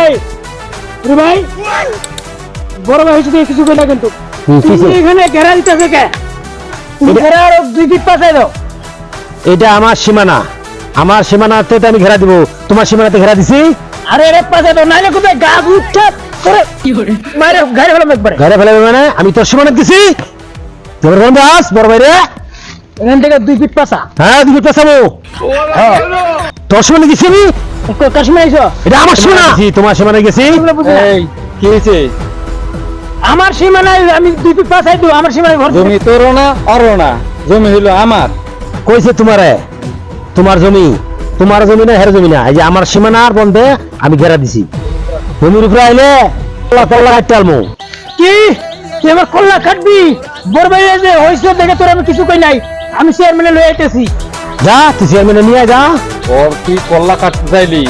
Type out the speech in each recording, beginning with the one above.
এই রে ভাই বড় ভাই হয়েছে কিছু কইলা কিন্তু। তুমি এখানে ঘেরা দিতেছে কে? ঘেরা আরও দুই ফিট পাশাই দাও। এটা আমার সীমানা। আমার সীমানাতে আমি ঘেরা দিব। তোমার সীমানাতে ঘেরা দিছি? আরে রে পাশাই দাও নাইলে কোথায় গাছ উঠছে। করে? মারে গাড়ি ফেলাম একবারে। ঘরে ফেলে মানে? আমি তোর সীমানা দিছি? তোর দাস বড় ভাই রে এখান থেকে দুই ফিট পাশা হ্যাঁ দিবি পেছাবো। হ্যাঁ। তোর সীমানা দিছি আমি? এটা আমার সীমানা তোমার সীমানা গেছি। এগুলো কি আমার সীমানায় আমি দুই ফিট পাশাই দেবো আমার সীমানায় ঘর জমি না না। জমি হইল আমার। কইছে তোমারে তোমার জমি তোমার জমি না হের জমি না। এই যে আমার সীমানার বন্ধে আমি ঘেরা দিছি। জমির উপরে আইলে কল্লা কল্লা কি? তুই আমার কল্লা কাটবি? বড় ভাই যে হয়েছে দেখে তোর আমি কিছু কই নাই। আমি চেয়ারম্যানে লয়ে আইতেছি। যা তুই চেয়ারম্যানে নিয়ে যা। ওর তুই কল্লা কাটতে চাইলি?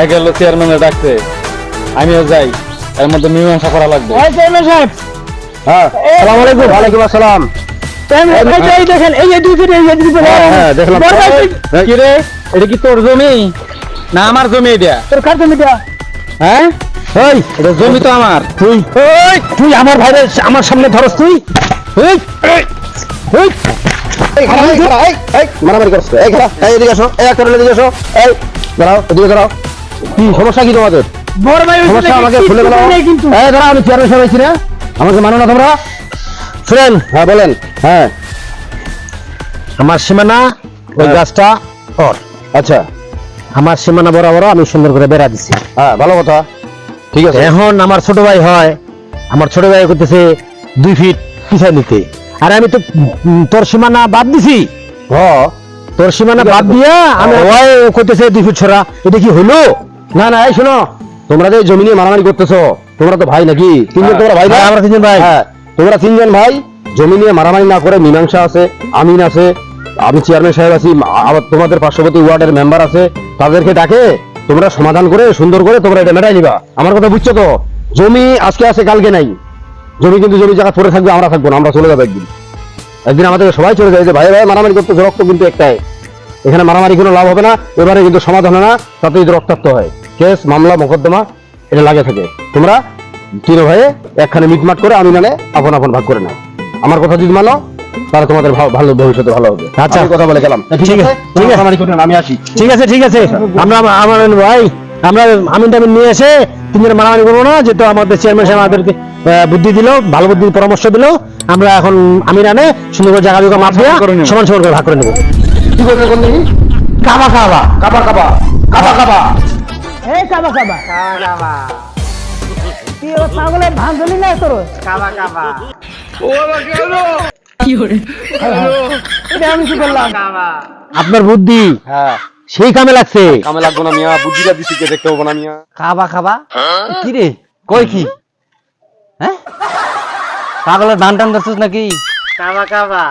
এক গেল চেয়ারম্যানে ডাকতে। আমিও যাই। এর মধ্যে মীমাংসা করা লাগবে। এই চেয়ারম্যান সাহেব। হ্যাঁ সালাম আলাইকুম। ওয়ালাইকুম আসসালাম। চেয়ারম্যান সাহেব, এই যে এই দেখেন এই যে দুই ফিট এই যে দুই ফিট হ্যাঁ, হ্যাঁ, দেখলাম। তুই- কি রে? এটা কি তোর জমি? না আমার জমি এটা। তোর কার জমিটা হ্যাঁ? ওই এটা জমি তো আমার। তুই ওই তুই আমার ভাইরে আমার সামনে ধরস তুই। ওই ওই মারামারি করছ এই খারাপ এই এদিকে আসো এই একটা এদিকে আসো এই দাঁড়াও এদিকে দাঁড়াও। কি? সমস্যা কি তোমাদের? বড় ভাই সমস্যা আমাকে খুলে বলো। কই নাই কিন্তু। এই দাঁড়া আমি চেয়ারম্যান সাহেব না। আমাকে মানো না তোমরা। শুনেন হ্যাঁ বলেন হ্যাঁ। আমার সীমানা ওই হ্যাঁ। গাছটা ওর। আচ্ছা। আমার সীমানা বরাবর আমি সুন্দর করে বেড়া দিছি। হ্যাঁ ভালো কথা। ঠিক আছে। এখন আমার ছোট ভাই হয় আমার ছোট ভাই করতেছে দুই ফিট পিছায় নিতে। আর আমি তো তোর সীমানা বাদ দিছি। হ। তোর সীমানা বাদ দিয়া আমি ওই করতেছে দুই ফিট ছড়া। এটা কি হইল? না না এই শোনো। তোমরা যে জমি নিয়ে মারামারি করতেছো তোমরা তো ভাই নাকি? তিনজন তোমরা ভাই হ্যাঁ, আমরা তিনজন ভাই। হ্যাঁ তোমরা তিনজন ভাই জমি নিয়ে মারামারি না করে মীমাংসা আছে আমিন আছে আমি চেয়ারম্যান সাহেব আছি আবার তোমাদের পার্শ্ববর্তী ওয়ার্ডের মেম্বার আছে তাদেরকে ডাকে তোমরা সমাধান করে সুন্দর করে তোমরা এটা মেটাই নিবা। আমার কথা বুঝছ তো? জমি আজকে আছে কালকে নাই। জমি কিন্তু জমি জায়গা পড়ে থাকবে আমরা থাকব না আমরা চলে যাব একদিন। একদিন আমাদের সবাই চলে যায় যে ভাই ভাই মারামারি করতে রক্ত কিন্তু একটাই। এখানে মারামারি কোনো লাভ হবে না এবারে কিন্তু সমাধান না তাতে যদি রক্তাক্ত হয়। কেস মামলা মোকদ্দমা এটা লাগে থাকে। তোমরা তিন ভাইয়ে একখানে মিটমাট করে আমি নালে আপন আপন ভাগ করে নাও। আমার কথা যদি মানো তাহলে তোমাদের ভালো ভবিষ্যতে ভালো হবে। আচ্ছা। আমি কথা বলে গেলাম। ঠিক আছে, ঠিক আছে। আমি আসি। ঠিক আছে ঠিক আছে। আমরা আমার ভাই আমরা আমিন টামিন নিয়ে এসে তিনজনে মারামারি করব না যেহেতু আমাদের চেয়ারম্যান সাহেব আমাদেরকে আহ, বুদ্ধি দিল ভালো বুদ্ধি পরামর্শ দিল। আমরা এখন আমিন আনে সুন্দর করে জায়গা জায়গা মাপ দিয়া করে সমান সমান করে ভাগ করে নেব। কি করবে কোন কাবা কাবা কাবা কাবা কাবা কাবা। এই কাবা কাবা। কি ও পাগলে ভাঙলি না তোর? এটা আমি কি করলাম? আপনার বুদ্ধি। হ্যাঁ। সেই কামে লাগছে। কামে লাগবো না মিয়া বুদ্ধিটা দিছি কে দেখতে হব না মিয়া। খাবা খাবা? কি রে? কই কি? হ্যাঁ? পাগলের ধান টান ধরছিস নাকি? খাবা কাবা